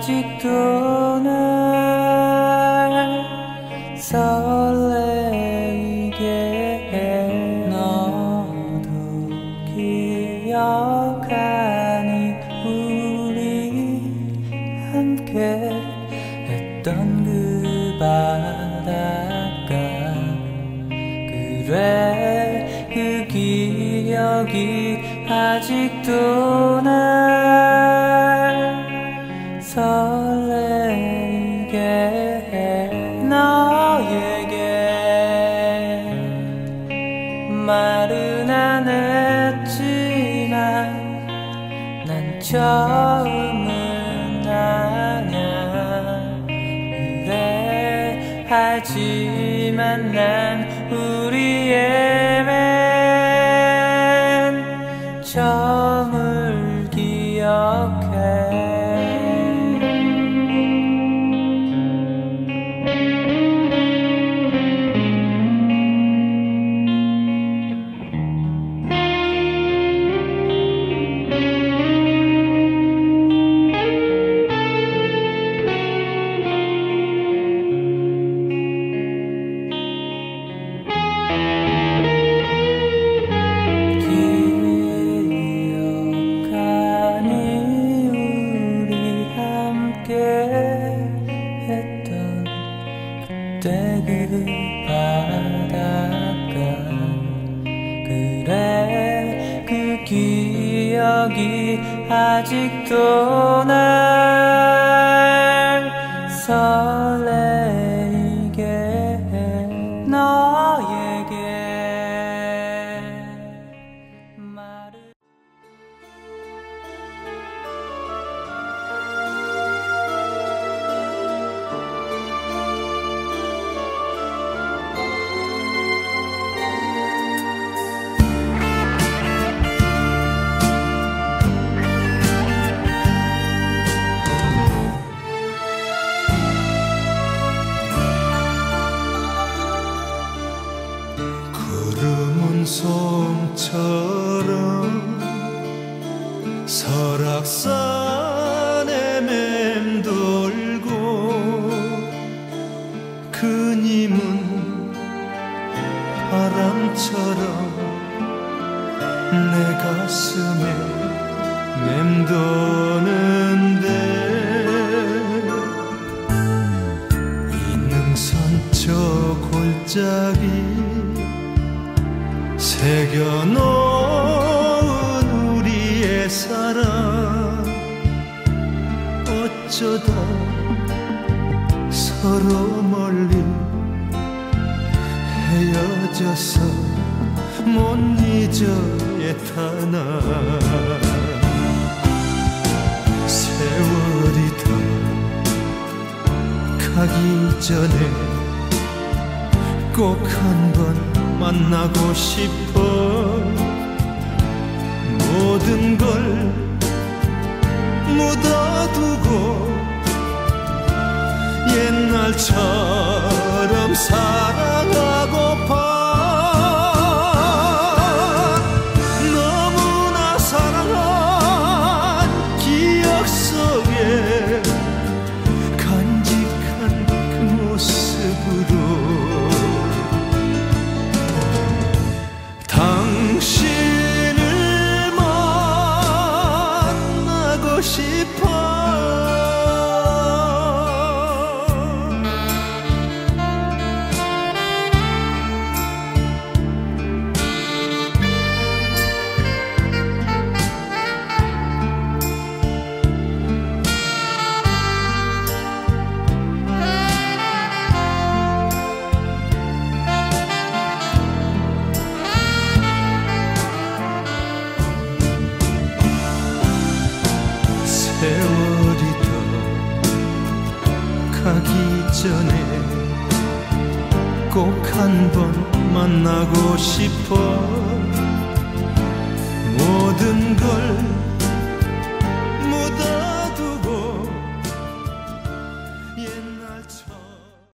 아직도 날 설레게 해. 너도 기억하니 우리 함께 했던 그 바닷가. 그래 그 기억이 아직도 날 처음은 아냐 그래 하지만 난 우리의 아직도 날 설레 솜처럼 설악산에 맴돌고 그님은 바람처럼 내 가슴에 맴도는데 어쩌다 서로 멀리 헤어져서 못 잊어 애타나 세월이 더 가기 전에 꼭 한 번 만나고 싶어. 모든 걸 날처럼 사랑 세월이 더 가기 전에 꼭 한 번 만나고 싶어